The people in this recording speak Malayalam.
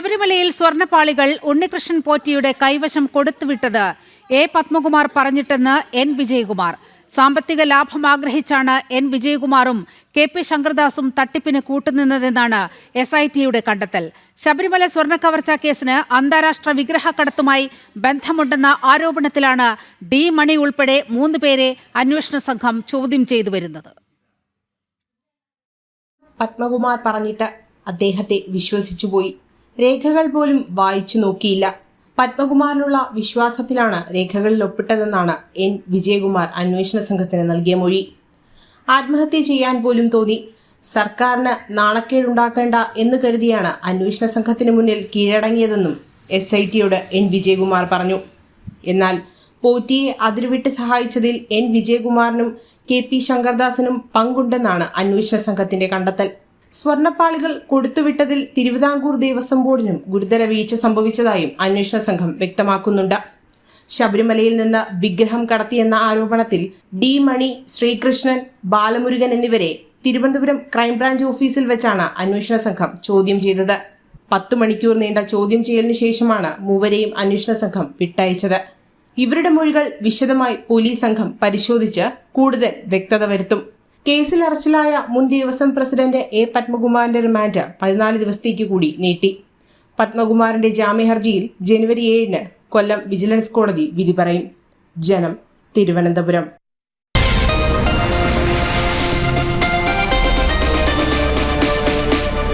ശബരിമലയിൽ സ്വർണപ്പാളികൾ ഉണ്ണികൃഷ്ണൻ പോറ്റിയുടെ കൈവശം കൊടുത്തുവിട്ടത് എ പത്മകുമാർ പറഞ്ഞിട്ടെന്ന് എൻ വിജയകുമാർ. സാമ്പത്തിക ലാഭം ആഗ്രഹിച്ചാണ് എൻ വിജയകുമാറും കെ പി ശങ്കർദാസും തട്ടിപ്പിന് കൂട്ടുനിന്നതെന്നാണ് എസ് ഐ ടിയുടെ കണ്ടെത്തൽ. ശബരിമല സ്വർണ കവർച്ചാ കേസിന് അന്താരാഷ്ട്ര വിഗ്രഹക്കടത്തുമായി ബന്ധമുണ്ടെന്ന ആരോപണത്തിലാണ് ഡി മണി ഉൾപ്പെടെ മൂന്ന് പേരെ അന്വേഷണ സംഘം ചോദ്യം ചെയ്തു വരുന്നത്. പത്മകുമാർ പറഞ്ഞിട്ട് അദ്ദേഹത്തെ വിശ്വസിച്ചുപോയി. രേഖകൾ പോലും വായിച്ചു നോക്കിയില്ല. പത്മകുമാറിനുള്ള വിശ്വാസത്തിലാണ് രേഖകളിൽ ഒപ്പിട്ടതെന്നാണ് എൻ. വിജയകുമാർ അന്വേഷണ സംഘത്തിന് നൽകിയ മൊഴി. ആത്മഹത്യ ചെയ്യാൻ പോലും തോന്നി. സർക്കാരിന് നാണക്കേടുണ്ടാക്കേണ്ട എന്ന് കരുതിയാണ് അന്വേഷണ സംഘത്തിന് മുന്നിൽ കീഴടങ്ങിയതെന്നും എസ് ഐ ടിയോട് എൻ. വിജയകുമാർ പറഞ്ഞു. എന്നാൽ പോറ്റിയെ അതിരുവിട്ട് സഹായിച്ചതിൽ എൻ. വിജയകുമാറിനും കെ. പി. ശങ്കർദാസിനും പങ്കുണ്ടെന്നാണ് അന്വേഷണ സംഘത്തിന്റെ കണ്ടെത്തൽ. സ്വർണപ്പാളികൾ കൊടുത്തുവിട്ടതിൽ തിരുവിതാംകൂർ ദേവസ്വം ബോർഡിനും ഗുരുതര വീഴ്ച സംഭവിച്ചതായും അന്വേഷണ സംഘം വ്യക്തമാക്കുന്നുണ്ട്. ശബരിമലയിൽ നിന്ന് വിഗ്രഹം കടത്തിയെന്ന ആരോപണത്തിൽ ഡി മണി ശ്രീകൃഷ്ണൻ ബാലമുരുകൻ എന്നിവരെ തിരുവനന്തപുരം ക്രൈംബ്രാഞ്ച് ഓഫീസിൽ വെച്ചാണ് അന്വേഷണ സംഘം ചോദ്യം ചെയ്തത്. പത്തു മണിക്കൂർ നീണ്ട ചോദ്യം ചെയ്യലിന് ശേഷമാണ് മൂവരെയും അന്വേഷണ സംഘം വിട്ടയച്ചത്. ഇവരുടെ മൊഴികൾ വിശദമായി പോലീസ് സംഘം പരിശോധിച്ച് കൂടുതൽ വ്യക്തത വരുത്തും. കേസിൽ അറസ്റ്റിലായ മുൻ ദേവസ്വം പ്രസിഡന്റ് എ പത്മകുമാറിന്റെ റിമാൻഡ് പതിനാല് ദിവസത്തേക്ക് കൂടി നീട്ടി. പത്മകുമാറിന്റെ ജാമ്യ ഹർജിയിൽ ജനുവരി ഏഴിന് കൊല്ലം വിജിലൻസ് കോടതി വിധി പറയും. ജനം തിരുവനന്തപുരം.